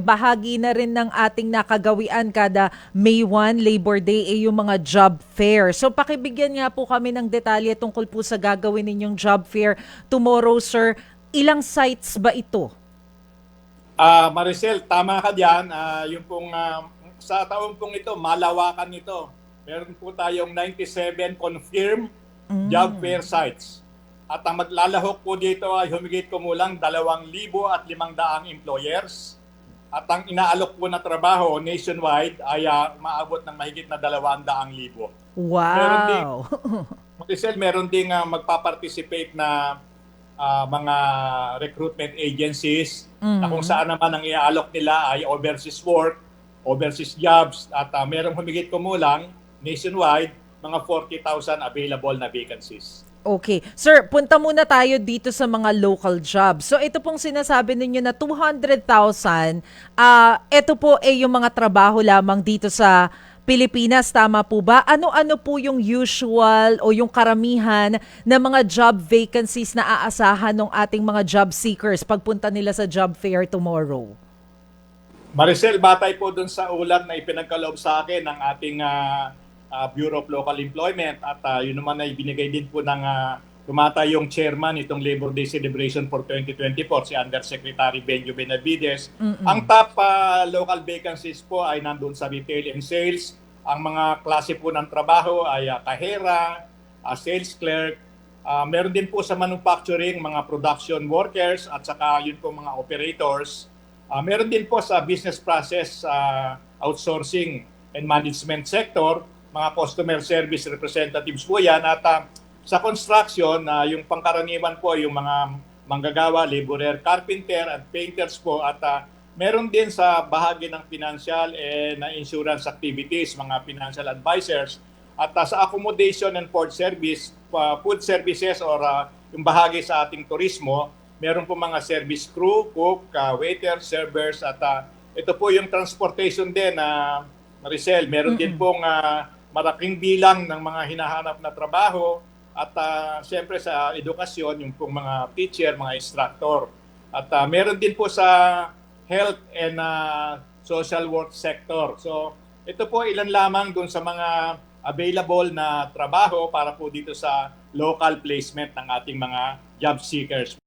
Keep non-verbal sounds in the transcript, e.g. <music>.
Bahagi na rin ng ating nakagawian kada May 1, Labor Day, ay yung mga job fair. So pakibigyan nga po kami ng detalye tungkol po sa gagawin ninyong job fair tomorrow, sir. Ilang sites ba ito? Ah, Maricel, tama ka diyan. Ah, yung pong ah, sa taon pong ito, malawakan ito. Meron po tayong 97 confirmed job fair sites. At ang maglalahok po dito ay humigit kumulang 2,500 employers. At ang inaalok po na trabaho nationwide ay ah, maabot ng mahigit na 200,000. Wow! <laughs> Maricel, meron ding ah, magpa-participate na ah, mga recruitment agencies na kung saan naman ang iaalok nila ay overseas work, overseas jobs at ah, merong humigit kumulang nationwide mga 40,000 available na vacancies. Okay. Sir, punta muna tayo dito sa mga local jobs. So ito pong sinasabi ninyo na 200,000, ah ito po ay yung mga trabaho lamang dito sa Pilipinas, tama po ba? Ano-ano po yung usual o yung karamihan na mga job vacancies na aasahan ng ating mga job seekers pagpunta nila sa job fair tomorrow? Maricel, batay po dun sa ulat na ipinagkaloob sa akin ng ating ah, ah, Bureau of Local Employment at ah, yun naman ay binigay din po ng uh, tumatay yung chairman itong Labor Day Celebration for 2024, si Undersecretary Benjo Benavides. Ang top ah, local vacancies po ay nandun sa retail and sales. Ang mga klase po ng trabaho ay ah, kahera, ah, sales clerk, Ah, meron din po sa manufacturing, mga production workers at saka yun po mga operators. Ah, meron din po sa business process ah, outsourcing and management sector, mga customer service representatives po yan. At ah, sa construction, ah, yung pangkaraniwan po yung mga manggagawa, laborer, carpenter at painters po. At ah, meron din sa bahagi ng financial and ah, insurance activities, mga financial advisors. At uh, sa accommodation and port service, uh, food services or uh, yung bahagi sa ating turismo, meron po mga service crew, cook, uh, waiter, servers at uh, ito po yung transportation din na Maricel, meron din pong uh, malaking bilang ng mga hinahanap na trabaho at uh, siyempre sa edukasyon yung pong mga teacher, mga instructor. At uh, meron din po sa health and uh, social work sector. So ito po ilan lamang dun sa mga available na trabaho para po dito sa local placement ng ating mga job seekers.